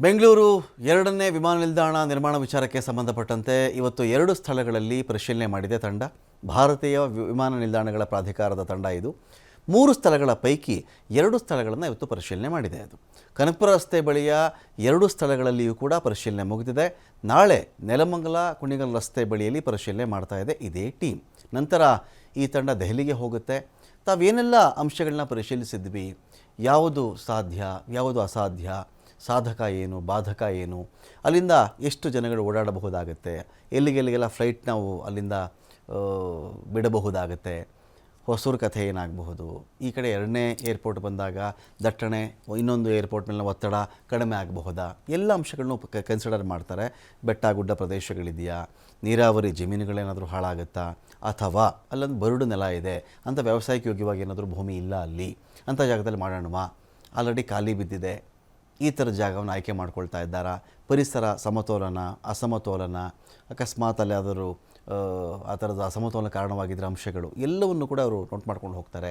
ಬೆಂಗಳೂರು ಎರಡನೇ ವಿಮಾನ ನಿಲ್ದಾಣ ನಿರ್ಮಾಣ ವಿಚಾರಕ್ಕೆ ಸಂಬಂಧಪಟ್ಟಂತೆ ಇವತ್ತು ಎರಡು ಸ್ಥಳಗಳಲ್ಲಿ ಪರಿಶೀಲನೆ ಮಾಡಿದೆ ತಂಡ. ಭಾರತೀಯ ವಿಮಾನ ನಿಲ್ದಾಣಗಳ ಪ್ರಾಧಿಕಾರದ ತಂಡ ಇದು. ಮೂರು ಸ್ಥಳಗಳ ಪೈಕಿ ಎರಡು ಸ್ಥಳಗಳನ್ನು ಇವತ್ತು ಪರಿಶೀಲನೆ ಮಾಡಿದೆ ಅದು. ಕನಕಪುರ ರಸ್ತೆ ಬಳಿಯ ಎರಡು ಸ್ಥಳಗಳಲ್ಲಿಯೂ ಕೂಡ ಪರಿಶೀಲನೆ ಮುಗಿದಿದೆ. ನಾಳೆ ನೆಲಮಂಗಲ ಕುಣಿಗಲ್ ರಸ್ತೆ ಬಳಿಯಲ್ಲಿ ಪರಿಶೀಲನೆ ಮಾಡ್ತಾ ಇದೆ ಇದೇ ಟೀಮ್. ನಂತರ ಈ ತಂಡ ದೆಹಲಿಗೆ ಹೋಗುತ್ತೆ. ತಾವೇನೆಲ್ಲ ಅಂಶಗಳನ್ನ ಪರಿಶೀಲಿಸಿದ್ವಿ? ಯಾವುದು ಸಾಧ್ಯ? ಯಾವುದು ಅಸಾಧ್ಯ? ಸಾಧಕ ಏನು, ಬಾಧಕ ಏನು, ಅಲ್ಲಿಂದ ಎಷ್ಟು ಜನಗಳು ಓಡಾಡಬಹುದಾಗುತ್ತೆ, ಎಲ್ಲಿಗೆಲ್ಲಿಗೆಲ್ಲ ಫ್ಲೈಟ್ ನಾವು ಅಲ್ಲಿಂದ ಬಿಡಬಹುದಾಗುತ್ತೆ, ಹೊಸೂರು ಕಥೆ ಏನಾಗಬಹುದು, ಈ ಕಡೆ ಎರಡನೇ ಏರ್ಪೋರ್ಟ್ ಬಂದಾಗ ದಟ್ಟಣೆ, ಇನ್ನೊಂದು ಏರ್ಪೋರ್ಟ್ ಮೇಲಿನ ಒತ್ತಡ ಕಡಿಮೆ ಆಗಬಹುದಾ, ಎಲ್ಲ ಅಂಶಗಳನ್ನು ಕನ್ಸಿಡರ್ ಮಾಡ್ತಾರೆ. ಬೆಟ್ಟ ಗುಡ್ಡ ಪ್ರದೇಶಗಳಿದೆಯಾ, ನೀರಾವರಿ ಜಮೀನುಗಳೇನಾದರೂ ಹಾಳಾಗುತ್ತಾ, ಅಥವಾ ಅಲ್ಲೊಂದು ಬರಡು ನೆಲ ಇದೆ, ಅಂತ ವ್ಯವಸಾಯಕ್ಕೆ ಯೋಗ್ಯವಾಗಿ ಏನಾದರೂ ಭೂಮಿ ಇಲ್ಲ ಅಲ್ಲಿ ಅಂಥ ಜಾಗದಲ್ಲಿ ಮಾಡೋಣವಾ, ಆಲ್ರೆಡಿ ಖಾಲಿ ಬಿದ್ದಿದೆ ಈ ಥರ ಜಾಗವನ್ನು ಆಯ್ಕೆ ಮಾಡ್ಕೊಳ್ತಾ ಇದ್ದಾರಾ? ಪರಿಸರ ಸಮತೋಲನ ಅಸಮತೋಲನ ಅಕಸ್ಮಾತ್ ಅಲ್ಲಿ ಯಾವುದಾದ್ರು ಆ, ಆ ಥರದ ಅಸಮತೋಲನ ಕಾರಣವಾಗಿದ್ದರೆ ಅಂಶಗಳು ಎಲ್ಲವನ್ನು ಕೂಡ ಅವರು ನೋಟ್ ಮಾಡ್ಕೊಂಡು ಹೋಗ್ತಾರೆ.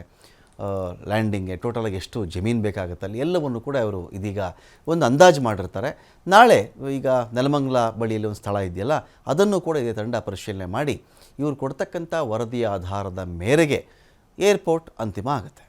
ಲ್ಯಾಂಡಿಂಗ್ಗೆ ಟೋಟಲಾಗಿ ಎಷ್ಟು ಜಮೀನು ಬೇಕಾಗುತ್ತೆ ಅಲ್ಲಿ ಎಲ್ಲವನ್ನು ಕೂಡ ಅವರು ಇದೀಗ ಒಂದು ಅಂದಾಜು ಮಾಡಿರ್ತಾರೆ. ನಾಳೆ ಈಗ ನೆಲಮಂಗಲ ಬಳಿಯಲ್ಲಿ ಒಂದು ಸ್ಥಳ ಇದೆಯಲ್ಲ ಅದನ್ನು ಕೂಡ ಇದೇ ತಂಡ ಪರಿಶೀಲನೆ ಮಾಡಿ ಇವರು ಕೊಡ್ತಕ್ಕಂಥ ವರದಿಯ ಆಧಾರದ ಮೇರೆಗೆ ಏರ್ಪೋರ್ಟ್ ಅಂತಿಮ ಆಗುತ್ತೆ.